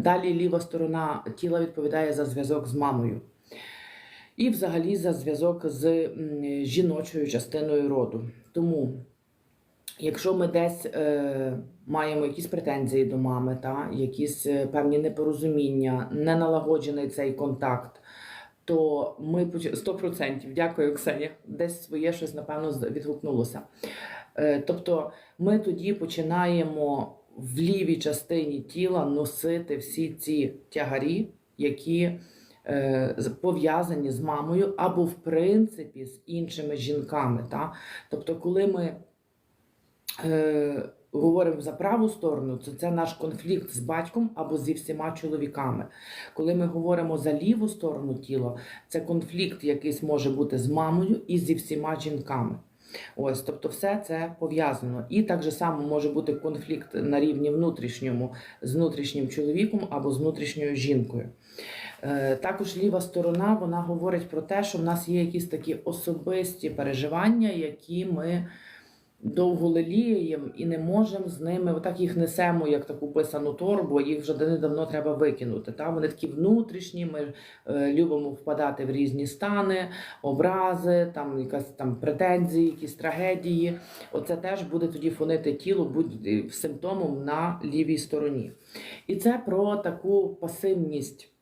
Далі ліва сторона тіла відповідає за зв'язок з мамою. І взагалі за зв'язок з жіночою частиною роду. Тому, якщо ми десь е, маємо якісь претензії до мами, та, якісь е, певні непорозуміння, не налагоджений цей контакт, то ми 100%, дякую, Оксані, десь своє щось, напевно, відгукнулося. Е, тобто ми тоді починаємо в лівій частині тіла носити всі ці тягарі, які е, пов'язані з мамою, або, в принципі, з іншими жінками. Та? Тобто, коли ми е, говоримо за праву сторону, то це наш конфлікт з батьком або зі всіма чоловіками. Коли ми говоримо за ліву сторону тіла, це конфлікт якийсь може бути з мамою і зі всіма жінками. Ось, тобто, все це пов'язано. І так же само може бути конфлікт на рівні внутрішньому з внутрішнім чоловіком або з внутрішньою жінкою. Е, Також ліва сторона вона говорить про те, що в нас є якісь такі особисті переживання, які ми довго леліємо і не можемо з ними, отак їх несемо, як таку писану торбу, їх вже давно треба викинути. Та? Вони такі внутрішні, ми е, любимо впадати в різні стани, образи, там якась там претензії, якісь трагедії. Оце теж буде тоді фонити тіло будь симптомом на лівій стороні. І це про таку пасивність.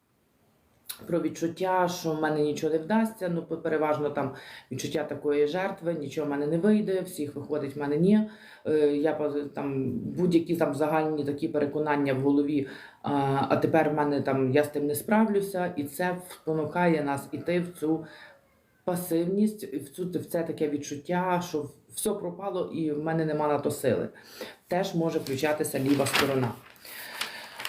Про відчуття, що в мене нічого не вдасться. Ну, переважно там відчуття такої жертви, нічого в мене не вийде, всіх виходить, в мене ні. Е, Я там будь-які там загальні такі переконання в голові. А тепер в мене там я з тим не справлюся, і це спонукає нас іти в цю пасивність, в цю в це таке відчуття, що все пропало і в мене нема на то сили. Теж може включатися ліва сторона.